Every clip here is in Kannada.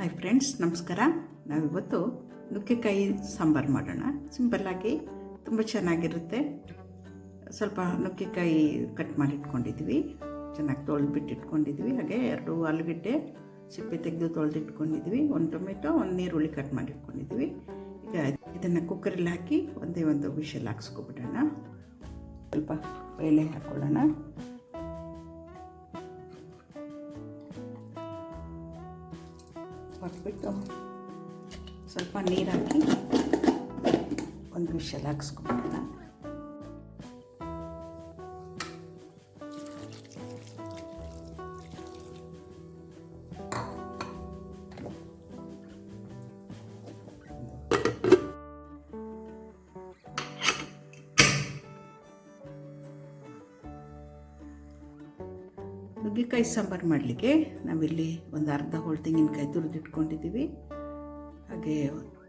ಹಾಯ್ ಫ್ರೆಂಡ್ಸ್ ನಮಸ್ಕಾರ. ನಾವಿವತ್ತು ನುಗ್ಗೆಕಾಯಿ ಸಾಂಬಾರು ಮಾಡೋಣ. ಸಿಂಪಲ್ಲಾಗಿ ತುಂಬ ಚೆನ್ನಾಗಿರುತ್ತೆ. ಸ್ವಲ್ಪ ನುಗ್ಗೆಕಾಯಿ ಕಟ್ ಮಾಡಿ ಇಟ್ಕೊಂಡಿದ್ವಿ ಚೆನ್ನಾಗಿ ತೊಳೆದ್ಬಿಟ್ಟು ಇಟ್ಕೊಂಡಿದ್ವಿ ಹಾಗೆ ಎರಡು ಆಲೂಗಡ್ಡೆ ಸಿಪ್ಪೆ ತೆಗೆದು ತೊಳೆದಿಟ್ಕೊಂಡಿದ್ವಿ. ಒಂದು ಟೊಮೆಟೊ, ಒಂದು ನೀರುಳ್ಳಿ ಕಟ್ ಮಾಡಿ ಇಟ್ಕೊಂಡಿದ್ವಿ ಈಗ ಇದನ್ನು ಕುಕ್ಕರಲ್ಲಿ ಹಾಕಿ ಒಂದೇ ಒಂದು ವಿಷಲ್ ಹಾಕ್ಸ್ಕೊಬಿಡೋಣ. ಸ್ವಲ್ಪ ಬೇಳೆ ಹಾಕ್ಕೊಳ್ಳೋಣ ಹೊರಬಿಟ್ಟು ಸ್ವಲ್ಪ ನೀರು ಹಾಕಿ ಒಂದು ವಿಷಲ್ ಹಾಕ್ಸ್ಕೊಬಿಡೋಣ ನುಗ್ಗೆಕಾಯಿ ಸಾಂಬಾರು ಮಾಡಲಿಕ್ಕೆ ನಾವಿಲ್ಲಿ ಒಂದು ಅರ್ಧ ಹೋಳು ತೆಂಗಿನಕಾಯಿ ತುರಿದಿಟ್ಕೊಂಡಿದ್ದೀವಿ ಹಾಗೆ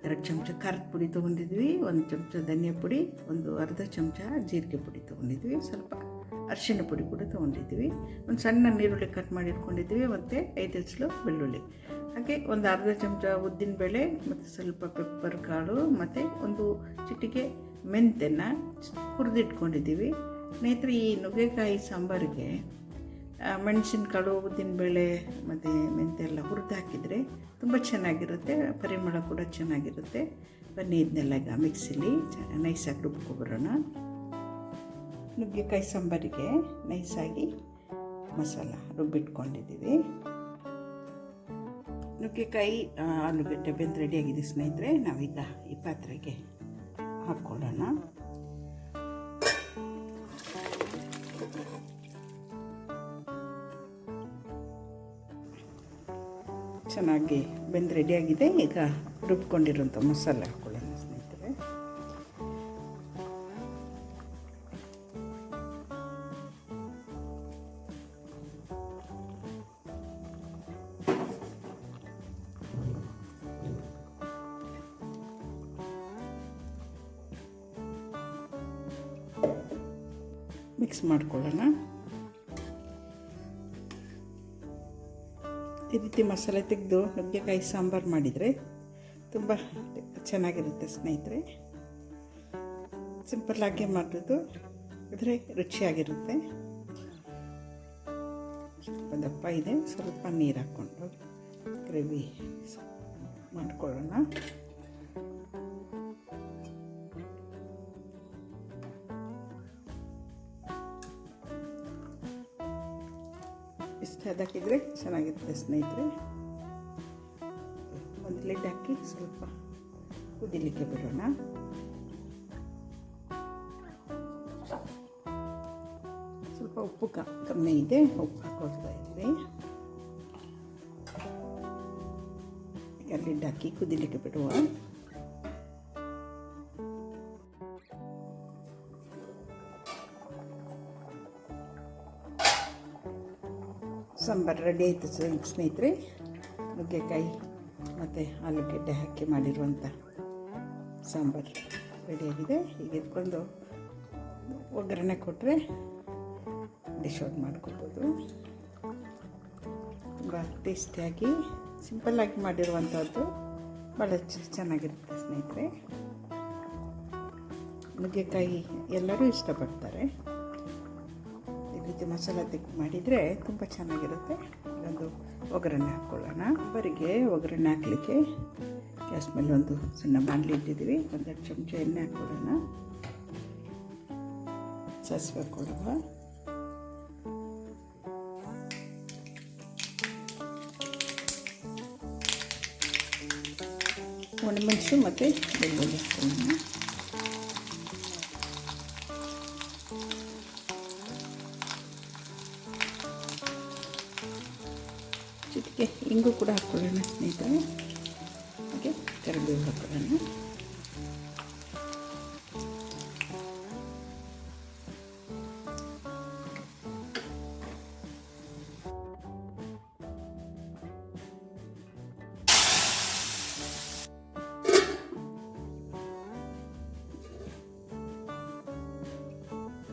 ಎರಡು ಚಮಚ ಖಾರದ ಪುಡಿ ತೊಗೊಂಡಿದ್ವಿ ಒಂದು ಚಮಚ ಧನಿಯಾ ಪುಡಿ, ಒಂದು ಅರ್ಧ ಚಮಚ ಜೀರಿಗೆ ಪುಡಿ ತೊಗೊಂಡಿದ್ವಿ ಸ್ವಲ್ಪ ಅರಿಶಿಣ ಪುಡಿ ಕೂಡ ತೊಗೊಂಡಿದ್ವಿ ಒಂದು ಸಣ್ಣ ನೀರುಳ್ಳಿ ಕಟ್ ಮಾಡಿ ಇಟ್ಕೊಂಡಿದ್ವಿ ಮತ್ತು ಐದು ಹೆಸಲು ಬೆಳ್ಳುಳ್ಳಿ. ಹಾಗೆ ಒಂದು ಅರ್ಧ ಚಮಚ ಉದ್ದಿನ ಬೇಳೆ, ಮತ್ತು ಸ್ವಲ್ಪ ಪೆಪ್ಪರ್ ಕಾಳು, ಮತ್ತು ಒಂದು ಚಿಟಿಕೆ ಮೆಂತೆನ ಹುರಿದಿಟ್ಕೊಂಡಿದ್ದೀವಿ ಸ್ನೇಹಿತರೆ, ಈ ನುಗ್ಗೆಕಾಯಿ ಸಾಂಬಾರಿಗೆ ಮೆಣಸಿನಕಾಳು ಉದ್ದಿನಬೇಳೆ ಮತ್ತು ಮೆಂತೆ ಎಲ್ಲ ಹುರಿದು ಹಾಕಿದರೆ ತುಂಬ ಚೆನ್ನಾಗಿರುತ್ತೆ, ಪರಿಮಳ ಕೂಡ ಚೆನ್ನಾಗಿರುತ್ತೆ. ಬನ್ನಿ ಇದನ್ನೆಲ್ಲ ಈಗ ಮಿಕ್ಸಿಲಿ ನೈಸಾಗಿ ರುಬ್ಕೊಬರೋಣ ನುಗ್ಗೆಕಾಯಿ ಸಾಂಬಾರಿಗೆ ನೈಸಾಗಿ ಮಸಾಲ ರುಬ್ಬಿಟ್ಕೊಂಡಿದ್ದೀವಿ. ನುಗ್ಗೆಕಾಯಿ ಆಲೂಗಡ್ಡೆ ಬೆಂದು ರೆಡಿಯಾಗಿದೆ ಸ್ನೇಹಿತರೆ, ನಾವೀಗ ಈ ಪಾತ್ರೆಗೆ ಹಾಕ್ಕೊಳ್ಳೋಣ ಚೆನ್ನಾಗಿ ಬೆಂದು ರೆಡಿಯಾಗಿದೆ ಈಗ ರುಬ್ಕೊಂಡಿರುವಂಥ ಮಸಾಲೆ ಹಾಕ್ಕೊಳ್ಳೋಣ ಸ್ನೇಹಿತರೆ. ಮಿಕ್ಸ್ ಮಾಡ್ಕೊಳ್ಳೋಣ. ಈ ರೀತಿ ಮಸಾಲೆ ತೆಗೆದು ನುಗ್ಗೆಕಾಯಿ ಸಾಂಬಾರು ಮಾಡಿದರೆ ತುಂಬ ಚೆನ್ನಾಗಿರುತ್ತೆ ಸ್ನೇಹಿತರೆ. ಸಿಂಪಲ್ಲಾಗೆ ಮಾಡೋದು ಆದರೆ ರುಚಿಯಾಗಿರುತ್ತೆ. ಸ್ವಲ್ಪ ದಪ್ಪ ಇದೆ, ಸ್ವಲ್ಪ ನೀರು ಹಾಕ್ಕೊಂಡು ಗ್ರೇವಿ ಮಾಡ್ಕೊಳ್ಳೋಣ. ಇಷ್ಟ ಅದಕ್ಕಿದ್ರೆ ಚೆನ್ನಾಗಿರುತ್ತೆ ಸ್ನೇಹಿತರೆ. ಒಂದು ಲಿಡ್ ಹಾಕಿ ಸ್ವಲ್ಪ ಕುದಿಲಿಕ್ಕೆ ಬಿಡೋಣ. ಸ್ವಲ್ಪ ಉಪ್ಪು ಕಮ್ಮಿ ಇದೆ, ಉಪ್ಪು ಹಾಕೊಳ್ತಾ ಇದ್ವಿ. ಈಗ ಲಿಡ್ ಹಾಕಿ ಕುದಿಲಿಕ್ಕೆ ಬಿಡುವ. ಸಾಂಬಾರು ರೆಡಿ ಆಯಿತು ಸ್ನೇಹಿತರೆ. ನುಗ್ಗೆಕಾಯಿ ಮತ್ತು ಆಲೂಗೆಡ್ಡೆ ಹಾಕಿ ಮಾಡಿರುವಂಥ ಸಾಂಬಾರು ರೆಡಿಯಾಗಿದೆ ಈಗ ಇದ್ಕೊಂಡು ಒಗ್ಗರಣೆ ಕೊಟ್ಟರೆ ಡಿಶ್ ಔಟ್ ಮಾಡ್ಕೊಬೋದು. ತುಂಬ ಟೇಸ್ಟಿಯಾಗಿ ಸಿಂಪಲ್ಲಾಗಿ ಮಾಡಿರುವಂಥದ್ದು ಭಾಳ ಚೆನ್ನಾಗಿರುತ್ತೆ ಸ್ನೇಹಿತರೆ. ನುಗ್ಗೆಕಾಯಿ ಎಲ್ಲರೂ ಇಷ್ಟಪಡ್ತಾರೆ. ರೀತಿ ಮಸಾಲ ತೆಗೆದು ಮಾಡಿದರೆ ತುಂಬ ಚೆನ್ನಾಗಿರುತ್ತೆ. ಒಂದು ಒಗ್ಗರಣೆ ಹಾಕ್ಕೊಳ್ಳೋಣ ಬರಿಗೆ ಒಗ್ಗರಣೆ ಹಾಕಲಿಕ್ಕೆ ಗ್ಯಾಸ್ ಮೇಲೆ ಒಂದು ಸಣ್ಣ ಬಾಣಲಿ ಇಟ್ಟಿದ್ದೀವಿ. ಒಂದೆರಡು ಚಮಚ ಎಣ್ಣೆ ಹಾಕ್ಕೊಳ್ಳೋಣ ಸಾಸಿವೆ ಹಾಕ್ಕೊಳ್ಳುವ ಒಣಮೆಣಸು ಮತ್ತು ಬೆಳ್ಳುಳ್ಳಿ ಹಾಕ್ಕೊಳ್ಳೋಣ ಚಿಟಿಕೆ ಇಂಗು ಕೂಡ ಹಾಕ್ಕೊಳ್ಳೋಣ ಸ್ನೇಹಿತರೆ. ಓಕೆ ಕರಿಬೇವು ಹಾಕ್ಕೊಳ್ಳೋಣ.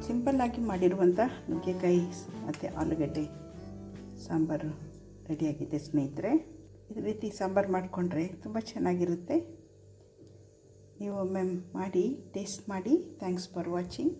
ಸಿಂಪಲ್ಲಾಗಿ ಮಾಡಿರುವಂಥ ನುಗ್ಗೆಕಾಯಿ ಮತ್ತು ಆಲೂಗಡ್ಡೆ ಸಾಂಬಾರು. ರೆಡಿಯಾಗಿದೆ ಸ್ನೇಹಿತರೆ. ಈ ರೀತಿ ಸಾಂಬಾರು ಮಾಡಿಕೊಂಡ್ರೆ ತುಂಬ ಚೆನ್ನಾಗಿರುತ್ತೆ. ನೀವು ಒಮ್ಮೆ ಮಾಡಿ ಟೇಸ್ಟ್ ಮಾಡಿ. Thanks for watching